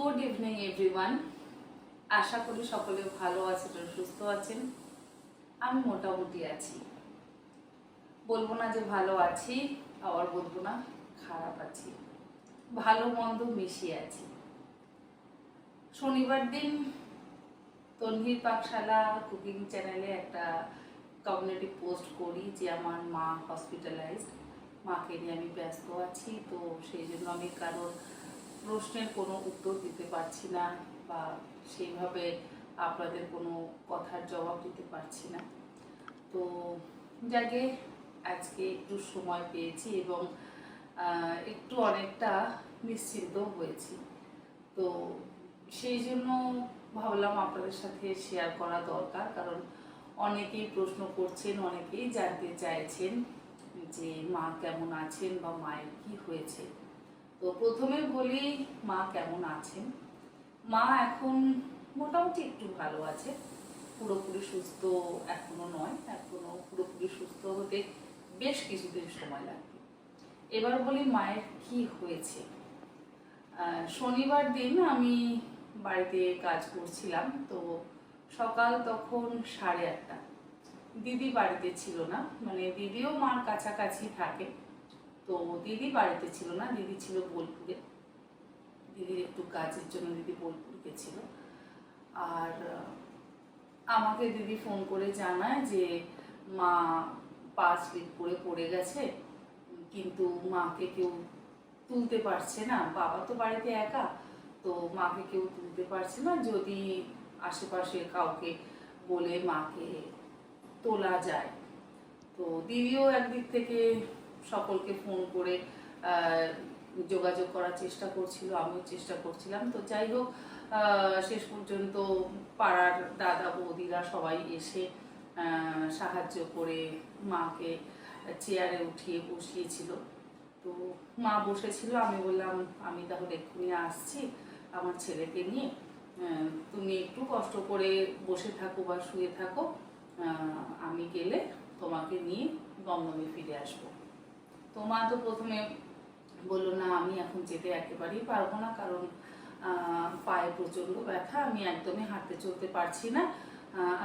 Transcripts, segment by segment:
Good evening everyone আশা করি সকলে ভালো আছেন সুস্থ আছেন। আমি মোটামুটি আছি। বলব না যে ভালো আছি, আবার বলব না খারাপ আছি। ভালো, মন্দ মিশিয়ে আছি। শনিবার দিন তনভীর পাকশালা কুকিং চ্যানেলে একটা কমিউনিটি পোস্ট করি যে আমার মা হসপিটালাইজড মাকে নিয়ে আমি ব্যস্ত আছি, তো সেই জন্য আমি কারোর প্রশ্নের কোনো উত্তর দিতে পারছি না বা সেইভাবে আপনাদের কোনো কথার জবাব দিতে পারছি না। তো যাকে আজকে একটু সময় পেয়েছি এবং একটু অনেকটা নিশ্চিন্ত হয়েছি। তো সেই জন্য ভাবলাম আপনাদের সাথে শেয়ার করা দরকার, কারণ অনেকেই প্রশ্ন করছেন, অনেকেই জানতে চাইছেন যে মা কেমন আছেন বা মায়ের কি হয়েছে। তো প্রথমে বলি, মা কেমন আছেন? মা এখন মোটামুটি একটু ভালো আছে। পুরোপুরি সুস্থ এখনও নয়, এখনও পুরোপুরি সুস্থ হতে বেশ কিছুদিন সময় লাগবে। এবার বলি, মায়ের কি হয়েছে? শনিবার দিন আমি বাড়িতে কাজ করছিলাম, তো সকাল তখন সাড়ে আটটা। দিদি বাড়িতে ছিল না মানে দিদিও মার কাছাকাছি থাকে। তো দিদি বাড়িতে ছিল না, দিদি ছিল বোলপুরে। দিদির একটু কাজের জন্য দিদি বোলপুর গেছিল। আর আমাকে দিদি ফোন করে জানায় যে মা পা স্লিপ করে পড়ে গেছে, কিন্তু মাকে কেউ তুলতে পারছে না। বাবা তো বাড়িতে একা, তো মাকে কেউ তুলতে পারছে না। যদি আশেপাশে কাউকে বলে মাকে তোলা যায়। তো দিদিও একদিক থেকে সকলকে ফোন করে যোগাযোগ করার চেষ্টা করছিল, আমিও চেষ্টা করছিলাম। তো যাই হোক শেষ পর্যন্ত পাড়ার দাদা বৌদিরা সবাই এসে সাহায্য করে মাকে চেয়ারে উঠিয়ে বসিয়েছিল। তো মা বসেছিল, আমি বললাম, আমি তাহলে এক্ষুনি আসছি, আমার ছেলেকে নিয়ে। তুমি একটু কষ্ট করে বসে থাকো বা শুয়ে থাকো। আমি গেলে তোমাকে নিয়ে দমদমে ফিরে আসব। তো মা তো প্রথমে বলল, না, আমি এখন যেতে একেবারেই পারব না, কারণ পায়ে প্রচণ্ড ব্যথা, আমি একদমই হাঁটতে চলতে পারছি না।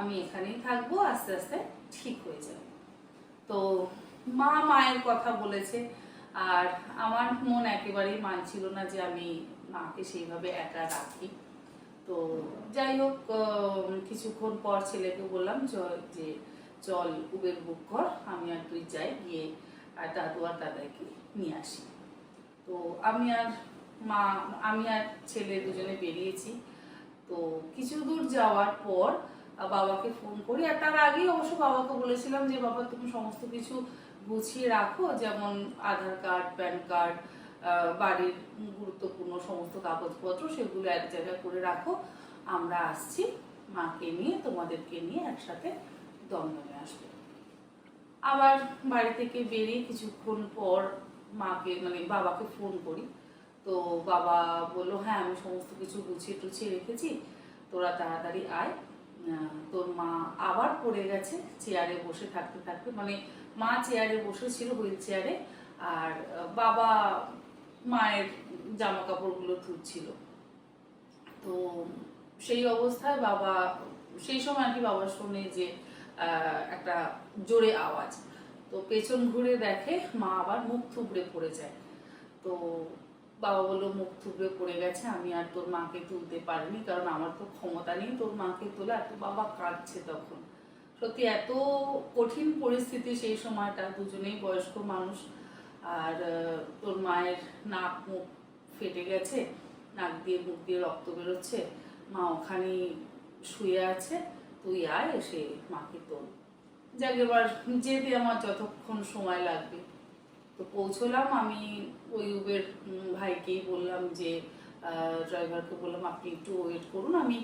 আমি এখানেই থাকব, আস্তে আস্তে ঠিক হয়ে যাবে। তো মা মায়ের কথা বলেছে, আর আমার মন একেবারেই মানছিল না যে আমি মাকে সেইভাবে একা রাখি। তো যাই হোক কিছুক্ষণ পর ছেলেকে বললাম যে, চল, উবের বুক কর, আমি আর তুই যাই, গিয়ে আর দাদু আর দাদাকে নিয়ে আসি। তো আমি আর মা, আমি আর ছেলে দুজনে বেরিয়েছি। তো কিছু দূর যাওয়ার পর বাবাকে ফোন করি আর তার আগেই অবশ্য বাবাকে বলেছিলাম যে, বাবা, তুমি সমস্ত কিছু গুছিয়ে রাখো। যেমন আধার কার্ড, প্যান কার্ড বাড়ির গুরুত্বপূর্ণ সমস্ত কাগজপত্র সেগুলো এক জায়গায় করে রাখো। আমরা আসছি মাকে নিয়ে, তোমাদেরকে নিয়ে একসাথে দমদমে আসব। আবার বাড়ি থেকে বেরিয়ে কিছুক্ষণ পর মাকে মানে বাবাকে ফোন করি। তো বাবা বলল হ্যাঁ আমি সমস্ত কিছু গুছিয়ে টুছিয়ে রেখেছি। তোরা তাড়াতাড়ি আয়। তোর মা আবার পড়ে গেছে চেয়ারে বসে থাকতে থাকতে। মানে মা চেয়ারে বসেছিল হুইল চেয়ারে আর বাবা মায়ের জামা কাপড়গুলো ধুচ্ছিল তো সেই অবস্থায় বাবা, সেই সময় আর কি বাবা শোনে যে একটা জোরে আওয়াজ। তো পেছন ঘুরে দেখে মা আবার মুখ থুবড়ে পড়ে যায়। তো বাবা বলল, মুখ থুবড়ে পড়ে গেছে, আমি আর তোর মাকে তুলতে পারিনি, কারণ আমার তো ক্ষমতা নেই, তোর মাকে তোলা তো বাবা কাঁদছে তখন। সত্যি এত কঠিন পরিস্থিতি সেই সময়টা, দুজনেই বয়স্ক মানুষ, আর তোর মায়ের নাক মুখ ফেটে গেছে, নাক দিয়ে মুখ দিয়ে রক্ত বেরোচ্ছে, মা ওখানেই শুয়ে আছে। তুই আয় এসে মাকে তোল। যাক, এবার যেতে আমার যতক্ষণ সময় লাগবে। তো পৌঁছলাম আমি ওই উবের ভাইকেই বললাম যে ড্রাইভারকে বললাম, আপনি একটু ওয়েট করুন, আমি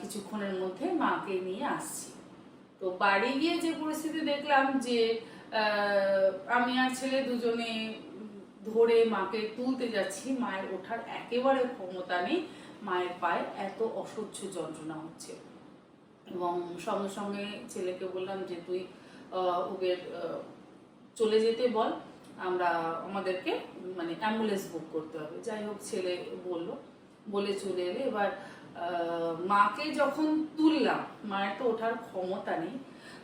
কিছুক্ষণের মধ্যে মাকে নিয়ে আসছি। তো বাড়ি গিয়ে যে পরিস্থিতি দেখলাম যে আমি আর ছেলে দুজনে ধরে মাকে তুলতে যাচ্ছি, মায়ের ওঠার একেবারে ক্ষমতা নেই। মায়ের পায়ে এত অসহ্য যন্ত্রণা হচ্ছে। এবং সঙ্গে সঙ্গে ছেলেকে বললাম যে তুই উবের চলে যেতে বল। আমরা, আমাদেরকে মানে অ্যাম্বুলেন্স বুক করতে হবে। যাই হোক, ছেলে বলল, বলে চলে এলে। এবার মাকে যখন তুললাম, মায়ের তো ওঠার ক্ষমতা নেই,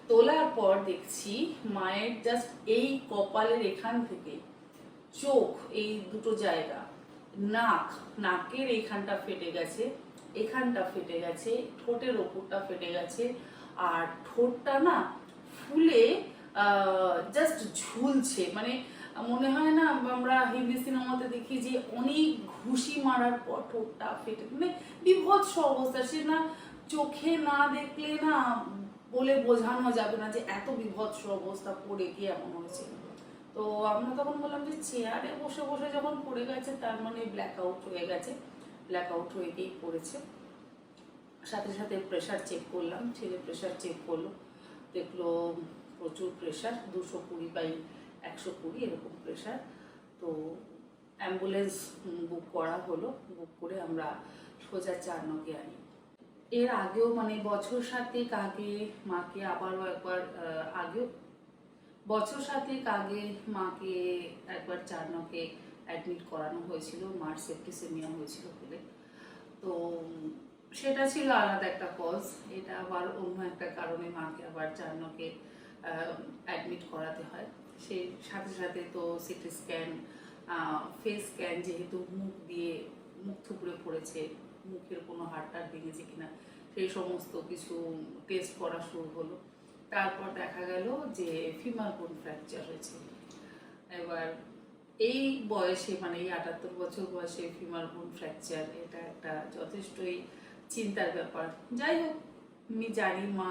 তোলার পর দেখছি মায়ের জাস্ট এই কপালের এখান থেকে চোখ, এই দুটো জায়গা, নাক, নাকের এইখানটা ফেটে গেছে। এখানটা ফেটে গেছে, ঠোঁটের ওপরটা ফেটে গেছে, আর ঠোঁটটা না ফুলে জাস্ট ঝুলছে। মানে মনে হয় না আমরা হিন্দি সিনেমাতে দেখি যে অনেক ঘুষি মারার পর ঠোঁটটা ফেটে মানে বিভৎস অবস্থা। সে না চোখে না দেখলে না বলে বোঝানো যাবে না যে এত বিভৎস অবস্থা পড়ে গিয়ে এমন হয়েছে। তো আমরা তখন বললাম যে চেয়ারে বসে বসে যখন পড়ে গেছে, তার মানে ব্ল্যাক আউট হয়ে গেছে। ব্ল্যাক আউট হয়ে গিয়েই পড়েছে। সাথে সাথে প্রেশার চেক করলাম, ছেলে প্রেশার চেক করল। দেখল প্রচুর প্রেশার দুশো কুড়ি বাই একশো কুড়ি এরকম প্রেশার তো অ্যাম্বুলেন্স বুক করা হলো বুক করে আমরা সোজা চারনকে আনি। এর আগেও মানে বছর সাতেক আগে মাকে আবারও একবার আগেও বছর সাতেক আগে মাকে একবার চারনকে অ্যাডমিট করানো হয়েছিল, মার সেপ্টিসেমিয়া হয়েছিল বলে। তো, সেটা ছিল আলাদা একটা কজ এটা আবার অন্য একটা কারণে মাকে আবার চারনকে অ্যাডমিট করাতে হয়। সেই সাথে সাথে তো সিটি স্ক্যান ফেস স্ক্যান যেহেতু মুখ দিয়ে, মুখ থুবড়ে পড়েছে, মুখের কোনো হাড়টার ভেঙেছে কিনা, সেই সমস্ত কিছু টেস্ট করা শুরু হলো। তারপর দেখা গেল যে ফিমার বোন ফ্র্যাকচার হয়েছে। এবার এই বয়সে মানে এই আটাত্তর বছর বয়সে ফিমার বোন ফ্র্যাকচার এটা একটা যথেষ্টই চিন্তার ব্যাপার। যাই হোক, আমি জানি মা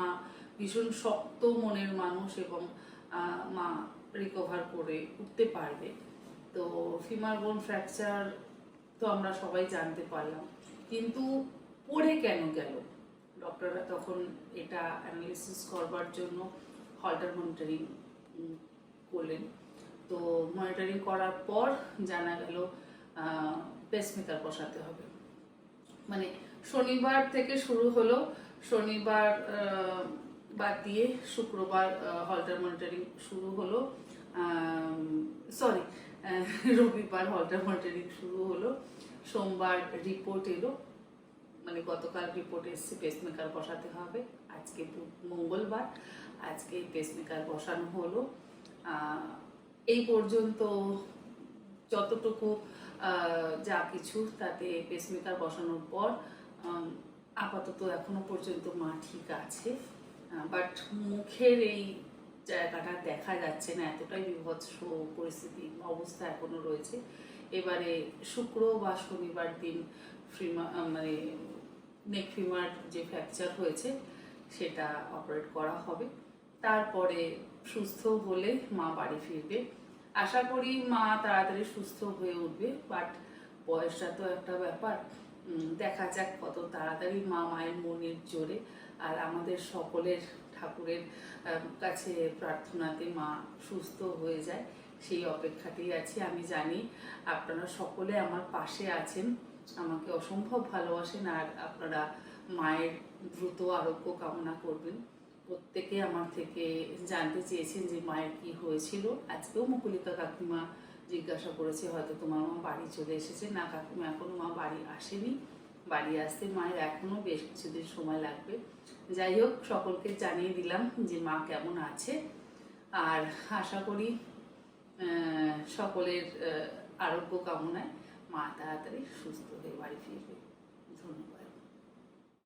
ভীষণ শক্ত মনের মানুষ এবং মা রিকভার করে উঠতে পারবে। তো ফিমার বোন ফ্র্যাকচার তো আমরা সবাই জানতে পারলাম। কিন্তু পড়ে কেন গেল? ডক্টররা তখন এটা অ্যানালিসিস করবার জন্য হল্টার মনিটরিং করলেন। তো মনিটরিং করার পর জানা গেল পেসমেকার বসাতে হবে। মানে শনিবার থেকে শুরু হলো, শনিবার বাদ দিয়ে শুক্রবার হলটার মনিটরিং শুরু হলো সরি রবিবার হলটার মনিটরিং শুরু হলো, সোমবার রিপোর্ট এলো মানে গতকাল রিপোর্ট এসছে পেসমেকার বসাতে হবে, আজকে মঙ্গলবার, আজকে পেসমেকার বসানো হলো এই পর্যন্ত যতটুকু যা কিছু তাতে পেসমেকার বসানোর পর আপাতত এখনও পর্যন্ত মা ঠিক আছে। বাট মুখের এই জায়গাটা দেখা যাচ্ছে না, এতটাই বিভৎস পরিস্থিতি, অবস্থা এখনও রয়েছে। এবারে শুক্র বা শনিবার দিন ফ্রিমা মানে নেক ফিমার যে ফ্র্যাকচার হয়েছে, সেটা অপারেট করা হবে। তারপরে সুস্থ হলে মা বাড়ি ফিরবে। আশা করি মা তাড়াতাড়ি সুস্থ হয়ে উঠবে বাট বয়সটা তো একটা ব্যাপার। দেখা যাক কত তাড়াতাড়ি মা মায়ের মনের জোরে আর আমাদের সকলের ঠাকুরের কাছে প্রার্থনাতে মা সুস্থ হয়ে যায়, সেই অপেক্ষাতেই আছি। আমি জানি আপনারা সকলে আমার পাশে আছেন, আমাকে অসম্ভব ভালোবাসেন আর আপনারা মায়ের দ্রুত আরোগ্য কামনা করবেন। প্রত্যেকে আমার থেকে জানতে চেয়েছেন যে মায়ের কি হয়েছিল। আজকেও মুকুলিকা কাকিমা জিজ্ঞাসা করেছে, হয়তো তোমার মা বাড়ি চলে এসেছে। না, কাকিমা এখনও মা বাড়ি আসেনি। বাড়ি আসতে মায়ের এখনও বেশ কিছুদিন সময় লাগবে। যাই হোক, সকলকে জানিয়ে দিলাম যে মা কেমন আছে। আর আশা করি সকলের আরোগ্য কামনায় মা তাড়াতাড়ি সুস্থ হয়ে বাড়ি ফিরবে।